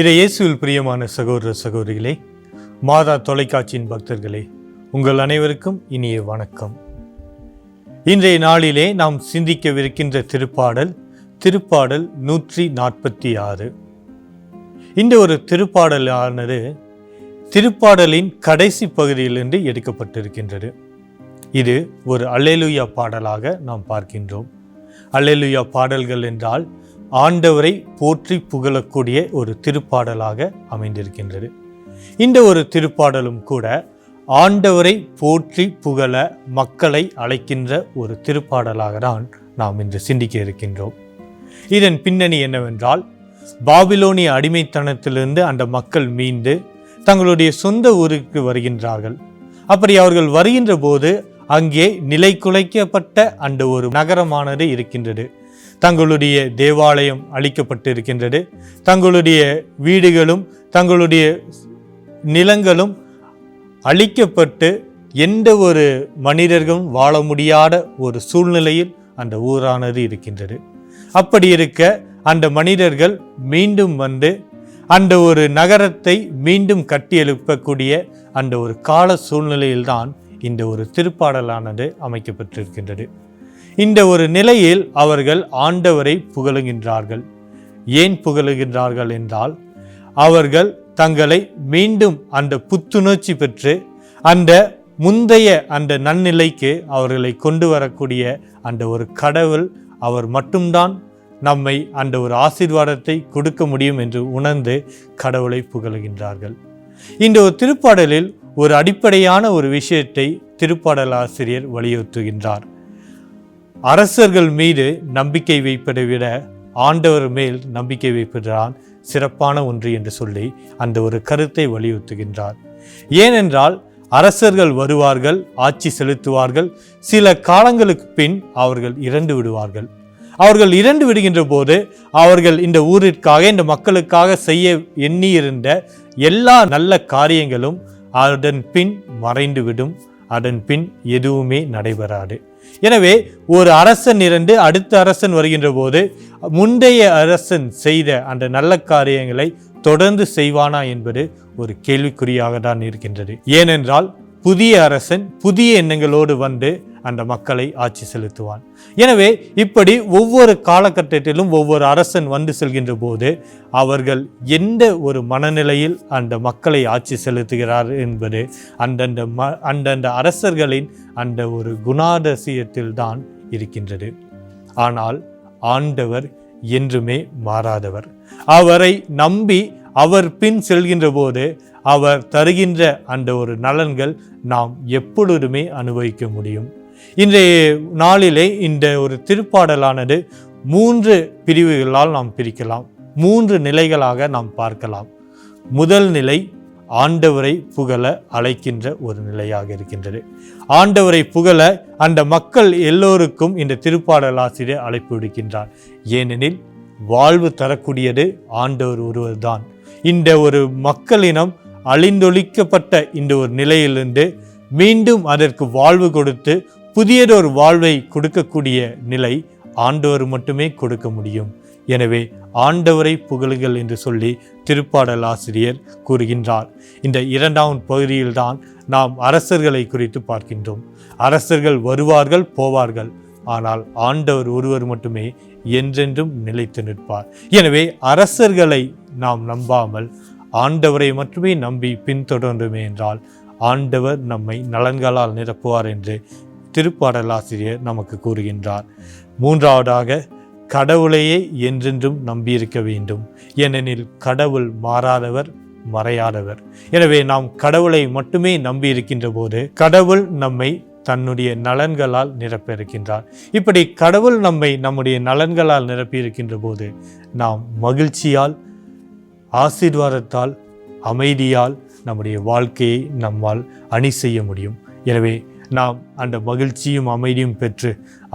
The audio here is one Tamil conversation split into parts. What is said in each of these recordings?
இதை இயேசுவில் பிரியமான சகோதர சகோதரிகளே மாதா தொலைக்காட்சியின் பக்தர்களே உங்கள் அனைவருக்கும் இனிய வணக்கம். இன்றைய நாளிலே நாம் சிந்திக்கவிருக்கின்ற திருப்பாடல் திருப்பாடல் நூற்றி நாற்பத்தி ஆறு. இந்த ஒரு திருப்பாடலானது திருப்பாடலின் கடைசி பகுதியிலிருந்து எடுக்கப்பட்டிருக்கின்றது. இது ஒரு அல்லேலுயா பாடலாக நாம் பார்க்கின்றோம். அல்லேலுயா பாடல்கள் என்றால் ஆண்டவரை போற்றி புகழக்கூடிய ஒரு திருப்பாடலாக அமைந்திருக்கின்றது. இந்த ஒரு திருப்பாடலும் கூட ஆண்டவரை போற்றி புகழ மக்களை அழைக்கின்ற ஒரு திருப்பாடலாக தான் நாம் இன்று சிந்திக்க இருக்கின்றோம். இதன் பின்னணி என்னவென்றால் பாபிலோனிய அடிமைத்தனத்திலிருந்து அந்த மக்கள் மீண்டு தங்களுடைய சொந்த ஊருக்கு வருகின்றார்கள். அப்படி அவர்கள் வருகின்ற போது அங்கே நிலை குலைக்கப்பட்ட அந்த ஒரு நகரமானது இருக்கின்றது. தங்களுடைய தேவாலயம் அழிக்கப்பட்டு இருக்கின்றது தங்களுடைய வீடுகளும் தங்களுடைய நிலங்களும் அழிக்கப்பட்டு எந்த ஒரு மனிதர்களும் வாழ முடியாத ஒரு சூழ்நிலையில் அந்த ஊரானது இருக்கின்றது. அப்படி இருக்க அந்த மனிதர்கள் மீண்டும் வந்து அந்த ஒரு நகரத்தை மீண்டும் கட்டி எழுப்பக்கூடிய அந்த ஒரு கால சூழ்நிலையில்தான் இந்த ஒரு திருப்பாடலானது அமைக்கப்பட்டிருக்கின்றது. இந்த ஒரு நிலையில் அவர்கள் ஆண்டவரை புகழுகின்றார்கள். ஏன் புகழுகின்றார்கள் என்றால் அவர்கள் தங்களை மீண்டும் அந்த புத்துணர்ச்சி பெற்று அந்த முந்தைய அந்த நன்னிலைக்கு அவர்களை கொண்டு வரக்கூடிய அந்த ஒரு கடவுள் அவர் மட்டும்தான் நம்மை அந்த ஒரு ஆசீர்வாதத்தை கொடுக்க முடியும் என்று உணர்ந்து கடவுளை புகழுகின்றார்கள். இந்த ஒரு திருப்பாடலில் ஒரு அடிப்படையான ஒரு விஷயத்தை திருப்பாடல் ஆசிரியர் வலியுறுத்துகின்றார். அரசர்கள் மீது நம்பிக்கை வைப்பதை விட ஆண்டவர் மேல் நம்பிக்கை வைப்பதுதான் சிறப்பான ஒன்று என்று சொல்லி அந்த ஒரு கருத்தை வலியுறுத்துகின்றார். ஏனென்றால் அரசர்கள் வருவார்கள் ஆட்சி செலுத்துவார்கள் சில காலங்களுக்கு பின் அவர்கள் இறந்து விடுவார்கள். அவர்கள் இறந்து விடுகின்ற போது அவர்கள் இந்த ஊரிற்காக இந்த மக்களுக்காக செய்ய எண்ணியிருந்த எல்லா நல்ல காரியங்களும் அதன் பின் மறைந்துவிடும். அதன் பின் எதுவுமே நடைபெறாது. எனவே ஒரு அரசன் இரண்டு அடுத்த அரசன் வருகின்ற போது முந்தைய அரசன் செய்த அந்த நல்ல காரியங்களை தொடர்ந்து செய்வானா என்பது ஒரு கேள்விக்குறியாக தான் இருக்கின்றது. ஏனென்றால் புதிய அரசன் புதிய எண்ணங்களோடு வந்து அந்த மக்களை ஆட்சி செலுத்துவான். எனவே இப்படி ஒவ்வொரு காலகட்டத்திலும் ஒவ்வொரு அரசன் வந்து செல்கின்ற போது அவர்கள் எந்த ஒரு மனநிலையில் அந்த மக்களை ஆட்சி செலுத்துகிறார் என்பது அந்தந்த ம அந்தந்த அரசர்களின் அந்த ஒரு குணாதிசயத்தில் தான் இருக்கின்றது. ஆனால் ஆண்டவர் என்றுமே மாறாதவர். அவரை நம்பி அவர் பின் செல்கின்ற போது அவர் தருகின்ற அந்த ஒரு நலன்கள் நாம் எப்பொழுதுமே அனுபவிக்க முடியும். இன்றைய நாளிலே இந்த ஒரு திருப்பாடலானது மூன்று பிரிவுகளால் நாம் பிரிக்கலாம். மூன்று நிலைகளாக நாம் பார்க்கலாம். முதல் நிலை ஆண்டவரை புகழ அழைக்கின்ற ஒரு நிலையாக இருக்கின்றது. ஆண்டவரை புகழ அந்த மக்கள் எல்லோருக்கும் இந்த திருப்பாடல் ஆசிரியர் அழைப்பு விடுக்கின்றார். ஏனெனில் வாழ்வு தரக்கூடியது ஆண்டவர் ஒருவர்தான். இந்த ஒரு மக்களினம் அழிந்தொழிக்கப்பட்ட இந்த ஒரு நிலையிலிருந்து மீண்டும் அதற்கு வாழ்வு கொடுத்து புதியதொரு வாழ்வை கொடுக்கக்கூடிய நிலை ஆண்டவர் மட்டுமே கொடுக்க முடியும். எனவே ஆண்டவரை புகழுங்கள் என்று சொல்லி திருப்பாடல் ஆசிரியர் கூறுகின்றார். இந்த இரண்டாம் பகுதியில்தான் நாம் அரசர்களை குறித்து பார்க்கின்றோம். அரசர்கள் வருவார்கள் போவார்கள். ஆனால் ஆண்டவர் ஒருவர் மட்டுமே என்றென்றும் நிலைத்து நிற்பார். எனவே அரசர்களை நாம் நம்பாமல் ஆண்டவரை மட்டுமே நம்பி பின்தொடருமே என்றால் ஆண்டவர் நம்மை நலன்களால் நிரப்புவார் என்று திருப்பாடலாசிரியர் நமக்கு கூறுகின்றார். மூன்றாவதாக கடவுளையே என்றென்றும் நம்பியிருக்க வேண்டும். ஏனெனில் கடவுள் மாறாதவர் மறையாதவர். எனவே நாம் கடவுளை மட்டுமே நம்பி இருக்கின்ற போது கடவுள் நம்மை தன்னுடைய நலன்களால் நிரப்ப இருக்கின்றார் இப்படி கடவுள் நம்மை நம்முடைய நலன்களால் நிரப்பியிருக்கின்ற போது நாம் மகிழ்ச்சியால் ஆசீர்வாதத்தால் அமைதியால் நம்முடைய வாழ்க்கையை நம்மால் அணி செய்ய முடியும். எனவே நாம் அந்த மகிழ்ச்சியும் அமைதியும் பெற்று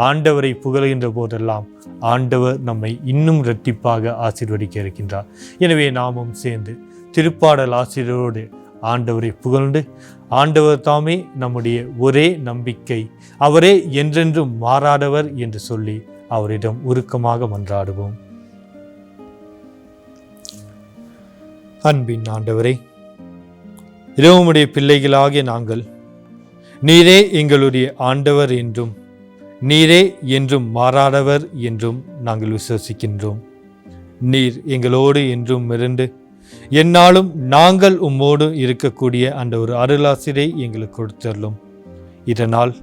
ஆண்டவரை புகழ்கின்ற போதெல்லாம் ஆண்டவர் நம்மை இன்னும் இரட்டிப்பாக ஆசீர்வதிக்க இருக்கின்றார். எனவே நாமும் சேர்ந்து திருப்பாடல் ஆசிரியரோடு ஆண்டவரை புகழ்ந்து ஆண்டவர் தாமே நம்முடைய ஒரே நம்பிக்கை அவரே என்றென்றும் மாறாதவர் என்று சொல்லி அவரிடம் உருக்கமாக மன்றாடுவோம். அன்பின் ஆண்டவரே இரவுமுடைய பிள்ளைகளாகிய நாங்கள் நீரே எங்களுடைய ஆண்டவர் என்றும் நீரே என்றும் மாறாதவர் என்றும் நாங்கள் விசுவசிக்கின்றோம். நீர் எங்களோடு என்றும் இருந்து என்னாலும் நாங்கள் உம்மோடு இருக்கக்கூடிய அந்த ஒரு அருளாசிரை எங்களுக்கு கொடுத்தள்ளும் இதனால்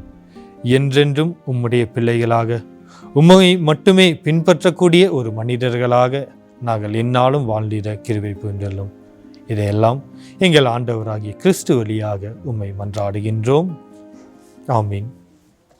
என்றென்றும் உம்முடைய பிள்ளைகளாக உம்மை மட்டுமே பின்பற்றக்கூடிய ஒரு மனிதர்களாக நாங்கள் எந்நாளும் வாழ்ந்திட கிருவை புரிந்துள்ளோம் இதையெல்லாம் எங்கள் ஆண்டவராகிய கிறிஸ்து வழியாக உம்மை மன்றாடுகின்றோம். ஆமீன்.